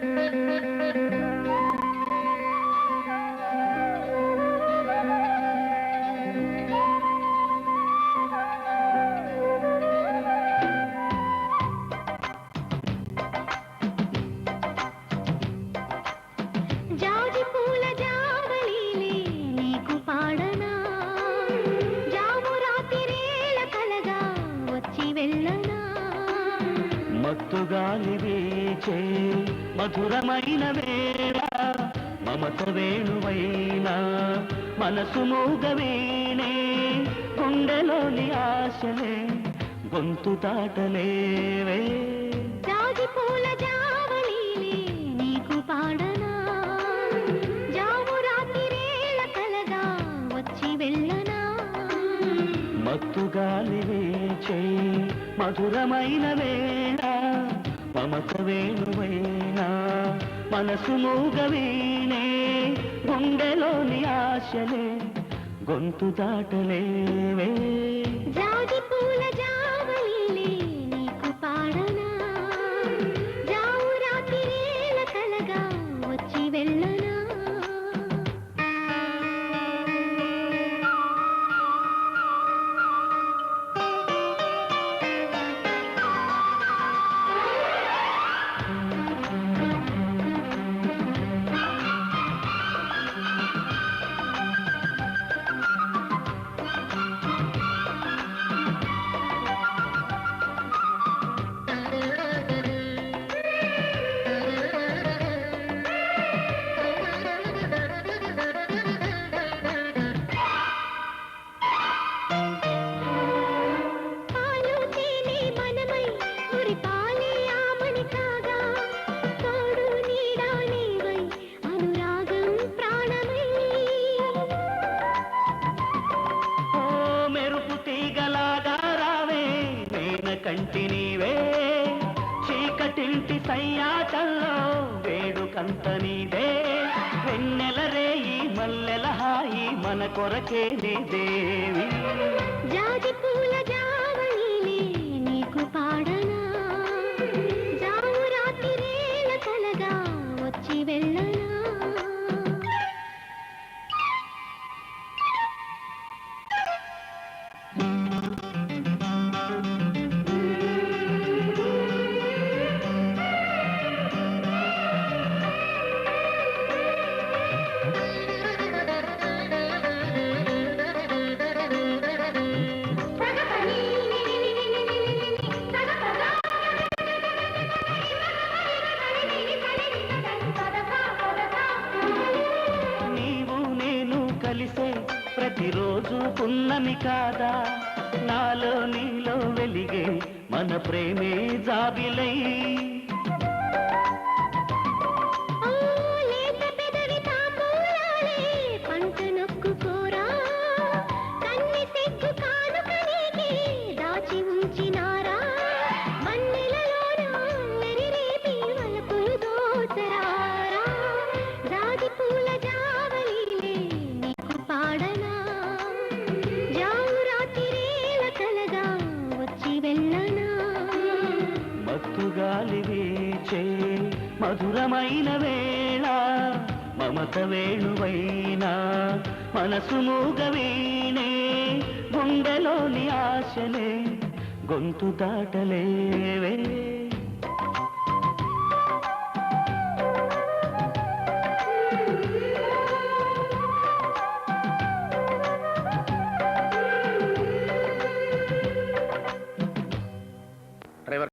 Thank you. మత్తుగాలి వీచే మధురమైన వేళ మమత వేణువైనా మనసు మూగవీణే. గుండెలోని ఆశలే గొంతు దాటలేవే. జాజి పూల జావళీలే నీకు పాడనా? జాము రాత్రిరేళ కలగా వచ్చి వెళ్ళనా? మత్తుగాలి వీచే మధురమైన వేళ మమత వేణువైనా మనసు మూగవీణే గుండెలోని ఆశలే గొంతు దాటలేవే. జాజి పూల జావళీలే కంటి నీవే చీకటింటి సయ్యాటల్లో వేడుకంత నీదే వెన్నెల రేయి మల్లెల హాయి మన కొరకే నీ దేవి. జాజి పూల జా ప్రతిరోజు పున్నమి కాదా? నాలో నీలో వెలిగే మన ప్రేమే జాబిలై. వీచే మధురమైన వేళ మమత వేణువైనా మనసు మూగవీణే గుండెలోని ఆశలే గొంతు దాటలేవే.